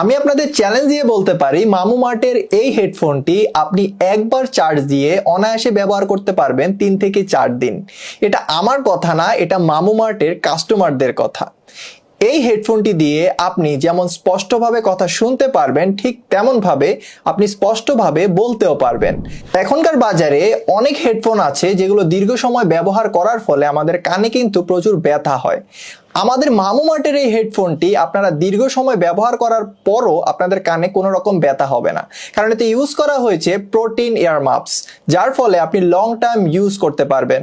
আমি আপনাদের চ্যালেঞ্জ দিয়ে বলতে পারি, মামু মার্টের এই হেডফোনটি আপনি একবার চার্জ দিয়ে অনায়াসে ব্যবহার করতে পারবেন তিন থেকে চার দিন। এটা আমার কথা না, এটা মামু মার্টের কাস্টমারদের কথা। এই হেডফোনটি দিয়ে আপনি যেমন স্পষ্টভাবে কথা শুনতে পারবেন, ঠিক তেমনভাবে আপনি স্পষ্টভাবে বলতেও পারবেন। এখনকার বাজারে অনেক হেডফোন আছে যেগুলো দীর্ঘ সময় ব্যবহার করার ফলে আমাদের কানে কিন্তু প্রচুর ব্যথা হয়। আমাদের মামু মার্টের এই হেডফোনটি আপনারা দীর্ঘ সময় ব্যবহার করার পরও আপনাদের কানে কোনো রকম ব্যথা হবে না। কারণ এতে ইউজ করা হয়েছে প্রোটিন ইয়ারমাপস যার ফলে আপনি লং টার্ম ইউজ করতে পারবেন।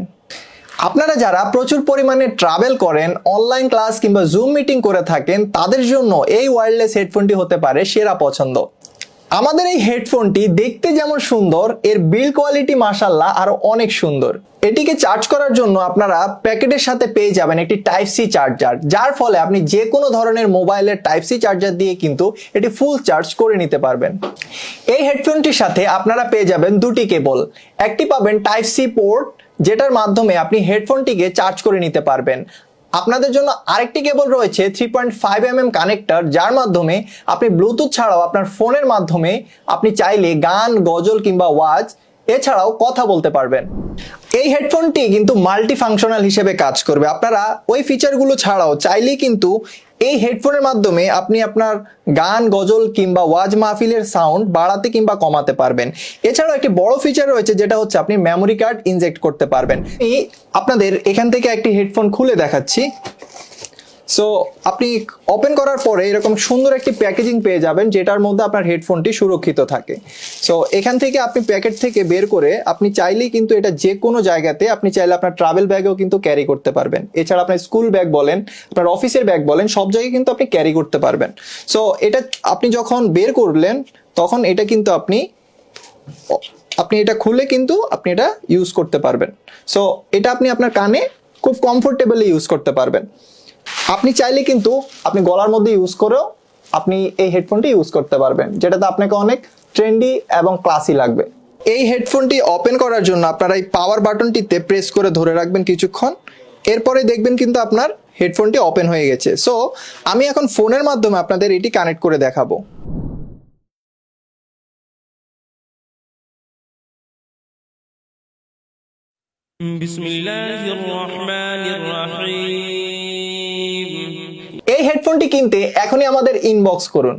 আপনারা যারা প্রচুর পরিমাণে ট্রাভেল করেন অনলাইন ক্লাস কিংবা জুম মিটিং করে থাকেন, তাদের জন্য এই ওয়্যারলেস হেডফোনটি হতে পারে সেরা পছন্দ। আমাদের এই হেডফোনটি দেখতে যেমন সুন্দর, এর বিল কোয়ালিটি মাসাল্লাহ আরও অনেক সুন্দর। এটিকে চার্জ করার জন্য আপনারা প্যাকেটের সাথে পেয়ে যাবেন একটি টাইপ সি চার্জার যার ফলে আপনি যে কোনো ধরনের মোবাইলের টাইপ সি চার্জার দিয়ে কিন্তু এটি ফুল চার্জ করে নিতে পারবেন। এই হেডফোনটির সাথে আপনারা পেয়ে যাবেন দুটি কেবল, একটি পাবেন টাইপ সি পোর্ট যেটার মাধ্যমে আপনি হেডফোনটিকে চার্জ করে নিতে পারবেন। আপনাদের জন্য আরেকটি কেবল রয়েছে three point five M M connector যার মাধ্যমে আপনি ব্লুটুথ ছাড়াও আপনার ফোনের মাধ্যমে আপনি চাইলে গান, গজল কিংবা ওয়াজ এছাড়াও কথা বলতে পারবেন। এই হেডফোনটি কিন্তু মাল্টি ফাংশনাল হিসেবে কাজ করবে। আপনারা ওই ফিচারগুলো ছাড়াও চাইলেই কিন্তু এই হেডফোনের মাধ্যমে আপনি আপনার গান, গজল কিংবা ওয়াজ মাহফিলের সাউন্ড বাড়াতে কিংবা কমাতে পারবেন। এছাড়াও একটি বড় ফিচার রয়েছে, যেটা হচ্ছে আপনি মেমোরি কার্ড ইনজেক্ট করতে পারবেন। আপনাদের এখান থেকে একটি হেডফোন খুলে দেখাচ্ছি। সো আপনি ওপেন করার পরে এরকম সুন্দর একটি প্যাকেজিং পেয়ে যাবেন, যেটার মধ্যে আপনার হেডফোনটি সুরক্ষিত থাকে। সো এখান থেকে আপনি প্যাকেট থেকে বের করে আপনি চাইলেই কিন্তু এটা যে কোনো জায়গাতে আপনি চাইলে আপনার ট্রাভেল ব্যাগেও কিন্তু ক্যারি করতে পারবেন। এছাড়া আপনার স্কুল ব্যাগ বলেন, আপনার অফিসের ব্যাগ বলেন, সব জায়গায় কিন্তু আপনি ক্যারি করতে পারবেন। সো এটা আপনি যখন বের করলেন, তখন এটা কিন্তু আপনি আপনি এটা খুলে কিন্তু আপনি এটা ইউজ করতে পারবেন। সো এটা আপনি আপনার কানে খুব কমফোর্টেবলি ইউজ করতে পারবেন। আপনি চাইলে কিন্তু আপনি গলার মধ্যে ইউজ করেও আপনি এই হেডফোনটি ইউজ করতে পারবেন যেটাতে আপনাকে অনেক ট্রেন্ডি এবং ক্লাসি লাগবে। এই হেডফোনটি ওপেন করার জন্য আপনারা এই পাওয়ার বাটনটিতে প্রেস করে ধরে রাখবেন কিছুক্ষণ। এরপরে দেখবেন কিন্তু আপনার হেডফোনটি ওপেন হয়ে গেছে। সো আমি এখন ফোনের মাধ্যমে আপনাদের এটি কানেক্ট করে দেখাবো। বিসমিল্লাহির রহমানির রহিম। এই হেডফোনটি কিনতে এখনই আমাদের ইনবক্স করুন।